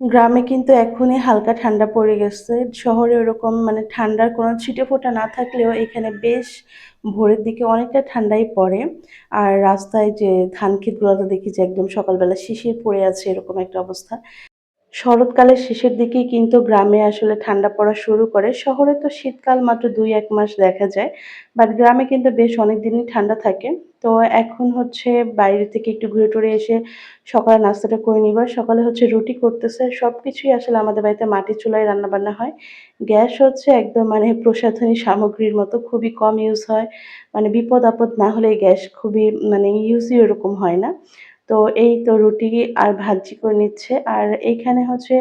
গ্রামে কিন্তু এখনই হালকা ঠান্ডা পড়ে গেছে। শহরে ওরকম মানে ঠান্ডার কোনো ছিটে ফোটা না থাকলেও এখানে বেশ ভোরের দিকে অনেকটা ঠান্ডাই পড়ে। আর রাস্তায় যে ধান ক্ষেতগুলোতে দেখি যে একদম সকালবেলা শিশির পড়ে আছে এরকম একটা অবস্থা। শরৎকালের শেষের দিকেই কিন্তু গ্রামে আসলে ঠান্ডা পড়া শুরু করে। শহরে তো শীতকাল মাত্র ২-১ মাস দেখা যায়। বাট গ্রামে কিন্তু বেশ অনেক দিনই ঠান্ডা থাকে। তো এখন হচ্ছে বাইরে থেকে একটু ঘুরে টুরে এসে সকালে নাস্তাটা করে নিব। সকালে হচ্ছে রুটি করতেছে। সব কিছুই আসলে আমাদের বাড়িতে মাটির চুলায় রান্নাবান্না হয়। গ্যাস হচ্ছে একদম মানে প্রসাধনী সামগ্রীর মতো, খুবই কম ইউজ হয়। মানে বিপদ-আপদ না হলে গ্যাস খুবই মানে ইউজই ওরকম হয় না। তো এই তো রুটি আর ভাজি করে নিচ্ছে। আর এইখানে হচ্ছে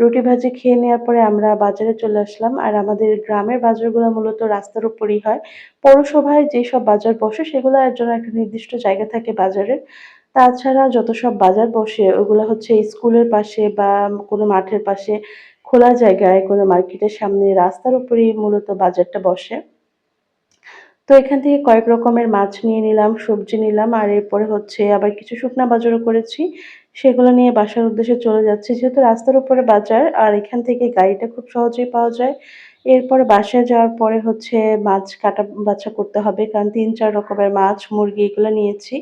রুটি ভাজি খেয়ে নেওয়ার পরে আমরা বাজারে চলে আসলাম। আর আমাদের গ্রামের বাজারগুলো মূলত রাস্তার উপরেই হয়। পৌরসভায় যেসব বাজার বসে সেগুলোর জন্য একটা নির্দিষ্ট জায়গা থাকে বাজারের। তাছাড়া যত সব বাজার বসে ওগুলো হচ্ছে স্কুলের পাশে বা কোনো মাঠের পাশে খোলা জায়গায় কোনো মার্কেটের সামনে রাস্তার উপরেই মূলত বাজারটা বসে। তো এখান থেকে কয়েক রকমের মাছ নিয়ে নিলাম, সবজি নিলাম আর এরপরে হচ্ছে আবার কিছু শুকনা বাজারও করেছি। সেগুলো নিয়ে বাসার উদ্দেশ্যে চলে যাচ্ছি। যেহেতু রাস্তার উপরে বাজার আর এখান থেকে গাড়িটা খুব সহজেই পাওয়া যায়। এরপরে বাসায় যাওয়ার পরে হচ্ছে মাছ কাটা বাছা করতে হবে। কারণ ৩-৪ রকমের মাছ, মুরগি এগুলো নিয়েছি।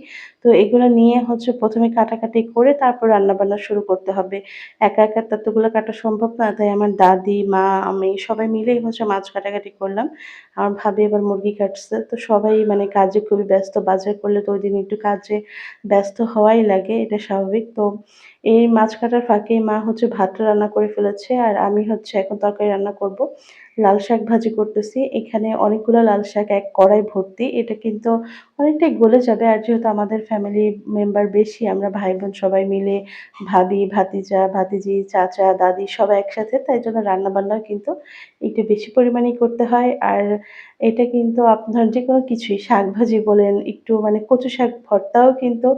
তো এগুলো নিয়ে হচ্ছে প্রথমে কাটাকাটি করে তারপর রান্নাবান্না শুরু করতে হবে। একা, একা তো এতগুলো কাটা সম্ভব না। তাই আমার দাদি, মা, আমি সবাই মিলেই হচ্ছে মাছ কাটাকাটি করলাম। আমার ভাবি এবার মুরগি কাটছে। তো সবাই মানে কাজে খুবই ব্যস্ত। বাজার করলে তো ওইদিন একটু কাজে ব্যস্ত হওয়াই লাগে, এটা স্বাভাবিক। তো এই মাছ কাটার ফাঁকে মা হচ্ছে ভাতটা রান্না করে ফেলেছে আর আমি হচ্ছে এখন তরকারি রান্না করব। লাল শাক ভাজি করতেছি। এখানে অনেকগুলো লাল শাক এক কড়াই ভর্তি। এটা কিন্তু অনেকটাই গলে যাবে। আর যেহেতু আমাদের ফ্যামিলি মেম্বার বেশি, আমরা ভাই-বোন সবাই মিলে ভাবি, ভাতিজা, ভাতিজি, চাচা, দাদি সবাই একসাথে। তাই জন্য রান্নাবান্নাও কিন্তু একটু বেশি পরিমাণেই করতে হয়। আর এটা কিন্তু আপনার যে কোনো কিছুই শাকভাজি বলেন, একটু মানে কচু শাক ভর্তাও কিন্তু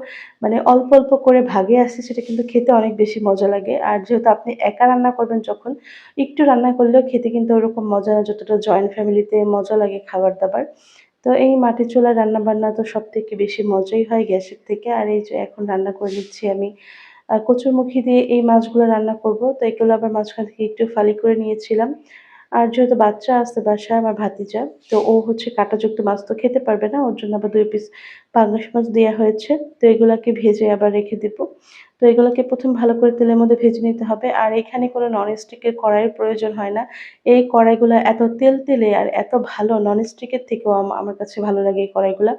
মানে অল্প, অল্প করে ভাগে আসে সেটা কিন্তু খেতে অনেক বেশি মজা লাগে। আর যেহেতু আপনি একা রান্না করবেন যখন, একটু রান্না করলেও খেতে কিন্তু ওরকম মজা যতটা জয়েন্ট ফ্যামিলিতে মজা লাগে খাবার-দাবার। তো এই মাটির রান্না বান্না তো সব থেকে বেশি মজাই হয় গ্যাসের থেকে। আর এই যে এখন রান্না করে নিচ্ছি আমি কচুরমুখী দিয়ে এই মাছগুলো রান্না করব। তো এগুলো আবার মাঝখান থেকে একটু ফালি করে নিয়েছিলাম। আর যেহেতু বাচ্চা আসতে বাসায় আমার ভাতিজা, তো ও হচ্ছে কাঁটাযুক্ত মাছ তো খেতে পারবে না। ওর জন্য আবার দুই পিস পাঙ্গাস মাছ দেওয়া হয়েছে। তো এগুলাকে ভেজে আবার রেখে দিব। তো এগুলোকে প্রথম ভালো করে তেলের মধ্যে ভেজে নিতে হবে। আর এখানে কোনো ননস্টিকের কড়াইয়ের প্রয়োজন হয় না। এই কড়াইগুলো এত তেল তেলে আর এত ভালো ননস্টিকের থেকেও আমার কাছে ভালো লাগে এই কড়াইগুলা।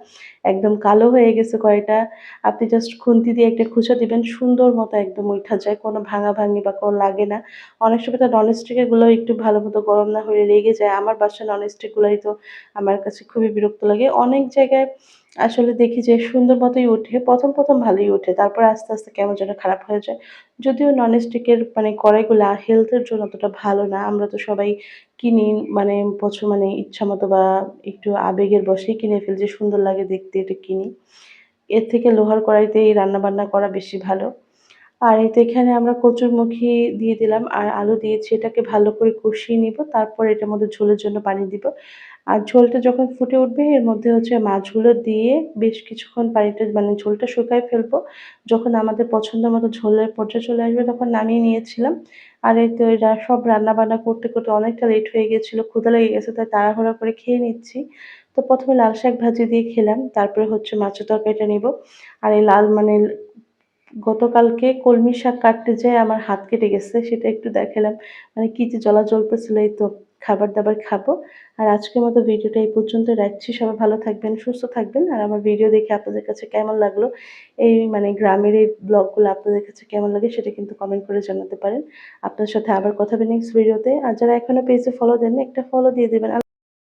একদম কালো হয়ে গেছে কড়াইটা। আপনি জাস্ট খুন্তি দিয়ে একটা খুঁচা দিবেন, সুন্দর মতো একদম উঠা যায়। কোনো ভাঙা ভাঙি বা কোনো লাগে না। অনেক সময় তো ননস্টিকেরগুলো একটু ভালো মতো গরম না হলে লেগে যায়। আমার বাসায় ননস্টিক গুলাই তো আমার কাছে খুবই বিরক্ত লাগে। অনেক জায়গায় আসলে দেখি যে সুন্দর মতোই উঠে প্রথম প্রথম ভালোই উঠে তারপর আস্তে, আস্তে কেমন যেন খারাপ হয়ে যায়। যদিও ননস্টিকের মানে কড়াইগুলা হেলথের জন্য অতটা ভালো না। আমরা তো সবাই কিনি মানে প্রচুর মানে ইচ্ছা মতো বা একটু আবেগের বসেই কিনে ফেলি যে সুন্দর লাগে দেখতে এটা কিনি। এর থেকে লোহার কড়াইতেই রান্নাবান্না করা বেশি ভালো। আর এতে এখানে আমরা কচুরমুখী দিয়ে দিলাম আর আলু দিয়েছি। এটাকে ভালো করে কষিয়ে নিব। তারপর এটার মধ্যে ঝোলের জন্য পানি দিব। আর ঝোলটা যখন ফুটে উঠবে এর মধ্যে হচ্ছে মাছগুলো দিয়ে বেশ কিছুক্ষণ পানিটা মানে ঝোলটা শুকায় ফেলব। যখন আমাদের পছন্দ মতো ঝোলের পর্যায়ে চলে আসবে তখন নামিয়ে নিয়েছিলাম। আর এই তো এরা সব রান্নাবান্না করতে, করতে অনেকটা লেট হয়ে গিয়েছিল। ক্ষুদা লেগে গেছে তাই তাড়াহুড়া করে খেয়ে নিচ্ছি। তো প্রথমে লাল শাক ভাজি দিয়ে খেলাম। তারপরে হচ্ছে মাছের তরকারিটা নিব। আর এই লাল মানে গতকালকে কলমি শাক কাটতে যেয়ে আমার হাত কেটে গেছে। সেটা একটু দেখালাম। মানে কি যে জ্বলা জ্বলতেছিল এই তো খাবার-দাবার খাব। আর আজকের মতো ভিডিওটা এই পর্যন্ত রাখছি। সবাই ভালো থাকবেন, সুস্থ থাকবেন। আর আমার ভিডিও দেখে আপনাদের কাছে কেমন লাগল, এই মানে গ্রামের এই ব্লগগুলো আপনাদের কাছে কেমন লাগে সেটা কিন্তু কমেন্ট করে জানাতে পারেন। আপনার সাথে আবার কথা হবে নেক্সট ভিডিওতে। আর যারা এখনও পেজে ফলো দেননি একটা ফলো দিয়ে দেবেন